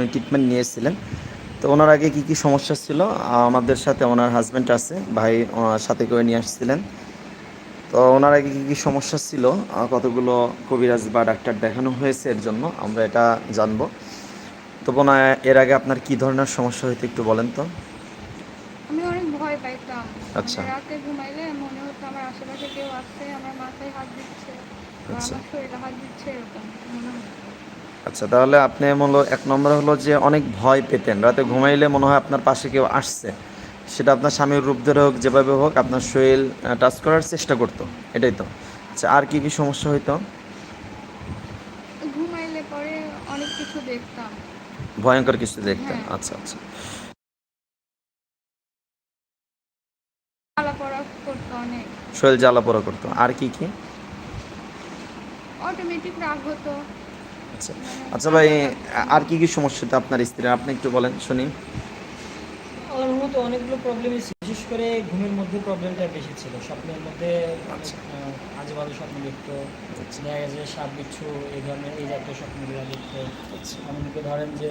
উনি ট্রিটমেন্ট নিয়েছিলেন। তো ওনার আগে কি কি সমস্যা ছিল? আমাদের সাথে ওনার হাজব্যান্ড আছে ভাই ওনার সাথে করে নিয়ে আসছিলেন। তো ওনার আগে কী কী সমস্যা ছিল? কতগুলো কবিরাজ বা ডাক্তার দেখানো হয়েছে এর জন্য? আমরা এটা জানব। তো বোনা এর আগে আপনার কি ধরনের সমস্যা হইতো একটু বলেন তো। আমি অনেক ভয় পাইতাম। আচ্ছা। মানে রাতে ঘুমাইলে মনে হতো আমার আশেপাশে কেউ আছে আমার মাথায় হাত দিচ্ছে আচ্ছা। আমার শরীরে হাত দিচ্ছে এরকম মনে হতো। আচ্ছা তাহলে আপনি মূল এক নম্বর হলো যে অনেক ভয় পেতেন। রাতে ঘুমাইলে মনে হয় আপনার পাশে কেউ আসছে। সেটা আপনার স্বামীর রূপ ধরে হোক যেভাবে হোক আপনার শরীর টাচ করার চেষ্টা করতো। এটাই তো। আচ্ছা আর কি কি সমস্যা হইতো? ঘুমাইলে পরে অনেক কিছু দেখতাম। ভয়ঙ্কর কিছু দেখতেন। হ্যাঁ। আচ্ছা আচ্ছা। শরীর জ্বালা পোড়া করতো। আর কি কি? অটোমেটিক রাগ হতো। আচ্ছা। আচ্ছা ভাই আর কি কি সমস্যা হতো আপনার স্ত্রীর আপনি একটু বলেন শুনি। আমার মতো অনেকগুলো প্রবলেমই ছিল বিশেষ করে ঘুমের মধ্যে প্রবলেমটা বেশি ছিল। স্বপ্নের মধ্যে আচ্ছা। আজে বাজে স্বপ্ন দেখতো আচ্ছা। দেখা গেছে সাপ বিচ্ছু এই ধরনের এই জাতীয় স্বপ্নগুলো দেখতো। আচ্ছা। এমনকি ধরেন যে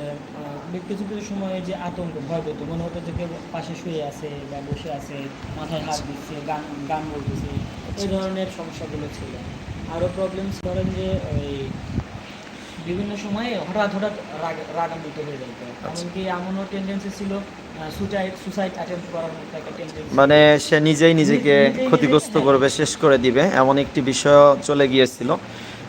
কিছু কিছু সময় যে আতঙ্ক ভয় পেতো। মনে হতো যে কেউ পাশে শুয়ে আছে বা বসে আছে মাথায় হাত দিচ্ছে গান গান বলতেছে এই ধরনের সমস্যাগুলো ছিল। আরও প্রবলেম ধরেন যে ওই বিভিন্ন সময়ে হঠাৎ হঠাৎ রাগ রাগান্বিত হয়ে যেত এমনকি এমনও টেন্ডেন্সি ছিল সুসাইড সুসাইড অ্যাটেম্প করার মতো একটা টেন্ডেন্সি মানে সে নিজেই নিজেকে ক্ষতিগ্রস্ত করবে শেষ করে দিবে এমন একটি বিষয় চলে গিয়েছিল।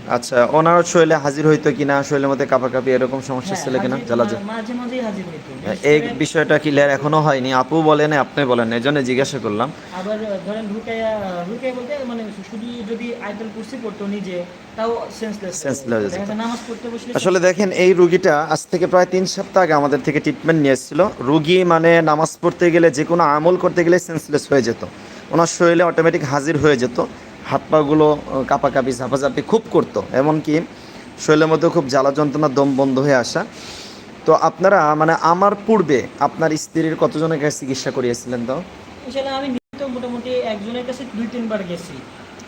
আচ্ছা ওনার শরীরে হাজির হইতো কিনা? শরীরের মধ্যে কাঁপাকাঁপি এরকম সমস্যা ছিল কিনা? জ্বালা যা- মাঝে মাঝেই হাজির হইতো। এই বিষয়টা ক্লিয়ার এখনও হয়নি। আপু বলেন আপনি বলেন এই জন্য জিজ্ঞাসা করলাম। আবার ধরেন রুকাইয়া রুকাইয়া বলতে মানে শুধু যদি আইতেল কুর্সি পড়তো নিজে তাও সেন্সলেস হয়ে যেত। নামাজ পড়তে বসলে আসলে দেখেন এই রুগীটা আজ থেকে প্রায় তিন সপ্তাহ আগে আমাদের থেকে ট্রিটমেন্ট নিয়েছিল রুগী মানে নামাজ পড়তে গেলে যে কোনো আমল করতে গেলে সেন্সলেস হয়ে যেত। ওনার শরীরে অটোমেটিক হাজির হয়ে যেত। হাত পাগুলো কাঁপাকাঁপি ঝাপাঝাপি খুব করতো। এমনকি শরীরের মধ্যে খুব জ্বালা যন্ত্রণা দম বন্ধ হয়ে আসা। তো আপনারা মানে আমার পূর্বে আপনার স্ত্রীর কতজনের কাছে চিকিৎসা করিয়েছিলেন তো আমি মোটামুটি একজনের কাছে দুই তিনবার গেছি।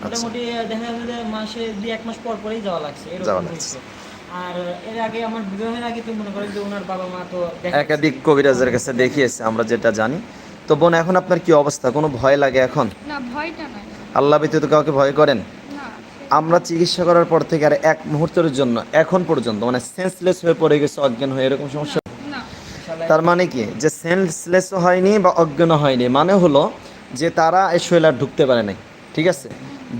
মোটামুটি দেখা যাচ্ছে যে মাসে দুই এক মাস পর পরেই যাওয়া লাগছে এরকম। আর এর আগে আমার বিবাহের আগে তো মনে করেন যে ওনার বাবা মা তো একাধিক কবিরাজের কাছে দেখিয়েছে আমরা যেটা জানি। তো বোন এখন আপনার কি অবস্থা? কোনো ভয় লাগে এখন? না ভয়টা নাই। আল্লাহ ব্যতীত কাউকে ভয় করেন? আমরা চিকিৎসা করার পর থেকে আর এক মুহূর্তের জন্য এখন পর্যন্ত মানে সেন্সলেস হয়ে পড়ে গেছে অজ্ঞান হয়ে এরকম সমস্যা? তার মানে কি? যে সেন্সলেসও হয়নি বা অজ্ঞান হয়নি মানে হলো যে তারা এই শৈল আর ঢুকতে পারে নাই ঠিক আছে?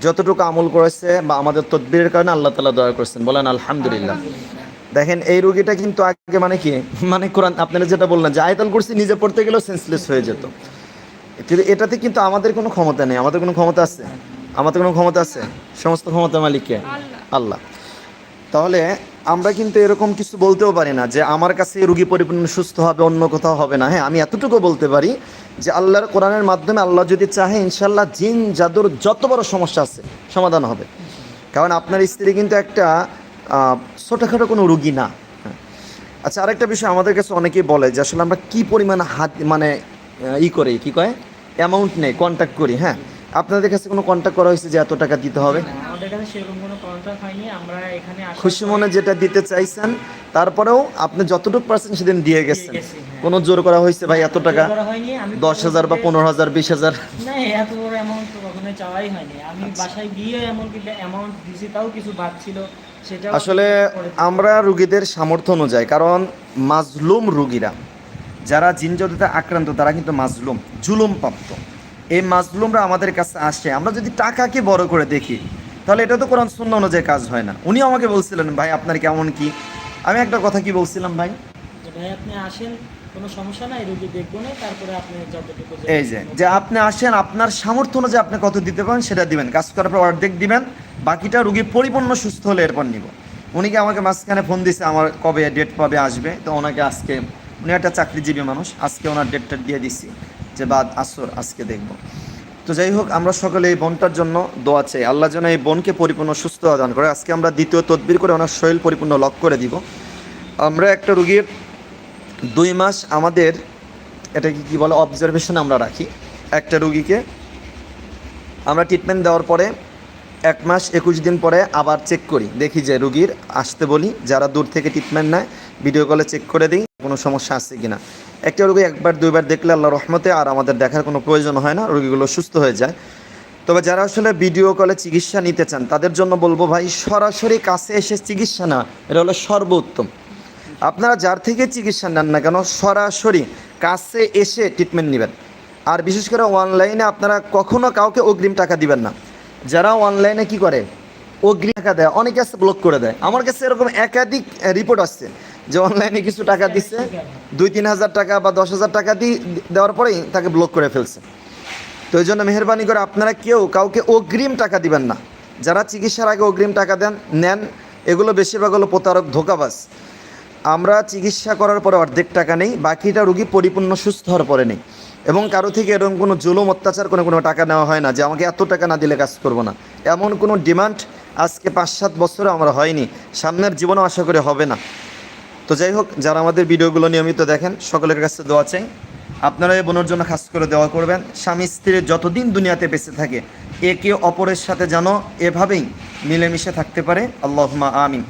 যতটুকু আমল করেছে বা আমাদের তদবিরের কারণে আল্লাহ তালা দয়া করেছেন বলেন আলহামদুলিল্লাহ। দেখেন এই রোগীটা কিন্তু আগে মানে কি? মানে কোরআন আপনারা যেটা বললেন যে আয়তাল করছি নিজে পড়তে গেলেও সেন্সলেস হয়ে যেত। কিন্তু এটাতে কিন্তু আমাদের কোনো ক্ষমতা নেই আমাদের কোনো ক্ষমতা আছে? আমাদের কোনো ক্ষমতা আছে? সমস্ত ক্ষমতা মালিককে আল্লাহ। তাহলে আমরা কিন্তু এরকম কিছু বলতেও পারি না যে আমার কাছে রুগী পরিপূর্ণ সুস্থ হবে অন্য কোথাও হবে না। হ্যাঁ আমি এতটুকু বলতে পারি যে আল্লাহর কোরআনের মাধ্যমে আল্লাহ যদি চাহে ইনশাল্লাহ জিন জাদুর যত বড় সমস্যা আছে সমাধান হবে। কারণ আপনার স্ত্রী কিন্তু একটা ছোটোখাটো কোনো রুগী না। হ্যাঁ। আচ্ছা আরেকটা বিষয় আমাদের কাছে অনেকেই বলে যে আসলে আমরা কী পরিমাণ হাত মানে ই করি কি কয়? অ্যামাউন্ট নেই কন্ট্যাক্ট করি হ্যাঁ? আপনাদের কাছে কোনো কন্ট্যাক্ট করা হয়েছে যে এত টাকা দিতে হবে? খুশি মনে যেটা দিতে চাইছেন তারপরেও আপনি যতটুকু পার্সেন্ট সেদিন দিয়ে গেছেন। হ্যাঁ। কোনো জোর করা হয়েছে ভাই এত টাকা? দশ হাজার বা পনেরো হাজার বিশ হাজার? এত বড় অ্যামাউন্ট তো চাওয়াই হয়নি। আমি। বাসায় গিয়ে এমন কি অ্যামাউন্ট দিছি তাও কিছু বাদ ছিল সেটা আসলে আমরা রুগীদের সামর্থ্য অনুযায়ী কারণ মাজলুম রুগীরা যারা জিনজটিতে আক্রান্ত তারা কিন্তু মাজলুম জুলুম প্রাপ্ত এই মাজলুমরা আমাদের কাছে আসে। আমরা যদি টাকাকে বড় করে দেখি তাহলে এটা তো কোরআন শূন্য অনুযায়ী কাজ হয় না। উনি আমাকে বলছিলেন ভাই আপনার কেমন কি? আমি একটা কথা কি বলছিলাম ভাই? ভাই আপনি আসেন কোনো সমস্যা নাই রুগী দেখব না তারপরে আপনি যতটুকু এই যে যে আপনি আসেন আপনার সামর্থ্য অনুযায়ী আপনি কত দিতে পারেন সেটা দিবেন। কাজ করার পর অর্ধেক দিবেন বাকিটা রুগী পরিপূর্ণ সুস্থ হলে এরপর নিব। উনি কি আমাকে মাঝখানে ফোন দিছে আমার কবে ডেট পাবে আসবে? তো ওনাকে আজকে উনি একটা চাকরিজীবী মানুষ, আজকে ওনার ডেটটা দিয়ে দিছি যে, বাদ, আসর, আজকে দেখব। তো যাই হোক, আমরা সকলে এই বোনটার জন্য দোয়া চাই। আল্লাহ যেন এই বোনকে পরিপূর্ণ সুস্থ দান করে। আজকে আমরা দ্বিতীয় তদবির করে ওনার শরীর পরিপূর্ণ লক করে দিব। আমরা একটা রুগীর দুই মাস আমাদের এটা কি কী বলে অবজারভেশন আমরা রাখি। একটা রুগীকে আমরা ট্রিটমেন্ট দেওয়ার পরে এক মাস একুশ দিন পরে আবার চেক করি। দেখি যে রুগীর আসতে বলি, যারা দূর থেকে ট্রিটমেন্ট নেয় ভিডিও কলে চেক করে দিই, কোনো সমস্যা আছে কি না একটা রুগী একবার, দুইবার দেখলে আল্লাহ রহমতে আর আমাদের দেখার কোনো প্রয়োজন হয় না, রুগীগুলো সুস্থ হয়ে যায়। তবে যারা আসলে ভিডিও কলে চিকিৎসা নিতে চান, তাদের জন্য বলব ভাই, সরাসরি কাছে এসে চিকিৎসা না এটা হলো সর্বোত্তম। আপনারা যার থেকে চিকিৎসা নেন না কেন, সরাসরি কাছে এসে ট্রিটমেন্ট নেবেন। আর বিশেষ করে অনলাইনে আপনারা কখনো কাউকে অগ্রিম টাকা দিবেন না। যারা অনলাইনে কি করে? অগ্রিম টাকা দেয়, অনেকে আছে ব্লক করে দেয়। আমার কাছে এরকম একাধিক রিপোর্ট আসছে যে অনলাইনে কিছু টাকা দিচ্ছে দুই, তিন হাজার টাকা বা দশ হাজার টাকা দিয়ে দেওয়ার পরেই তাকে ব্লক করে ফেলছে। তো এই জন্য মেহরবানি করে আপনারা কেউ কাউকে অগ্রিম টাকা দিবেন না। যারা চিকিৎসার আগে অগ্রিম টাকা দেন, নেন। এগুলো বেশিরভাগ হলো প্রতারক, ধোকাবাজ। আমরা চিকিৎসা করার পরে অর্ধেক টাকা নেই, বাকিটা রুগী পরিপূর্ণ সুস্থ হওয়ার পরে নেই। এবং কারও থেকে এরকম কোনো জুলুম, অত্যাচার করে কোনো টাকা নেওয়া হয় না যে আমাকে এত টাকা না দিলে কাজ করব না। এমন কোনো ডিমান্ড আজকে পাঁচ সাত বছরে আমরা হয়নি। সামনের জীবনও আশা করে হবে না। তো যাই হোক, যারা আমাদের ভিডিওগুলো নিয়মিত দেখেন, সকলের কাছে দোয়া চাই। আপনারা এই বোনের জন্য খাস করে দেওয়া করবেন। স্বামী স্ত্রীর যতদিন দুনিয়াতে বেঁচে থাকে, একে অপরের সাথে যেন এভাবেই মিলেমিশে থাকতে পারে। আল্লাহমা আমিন।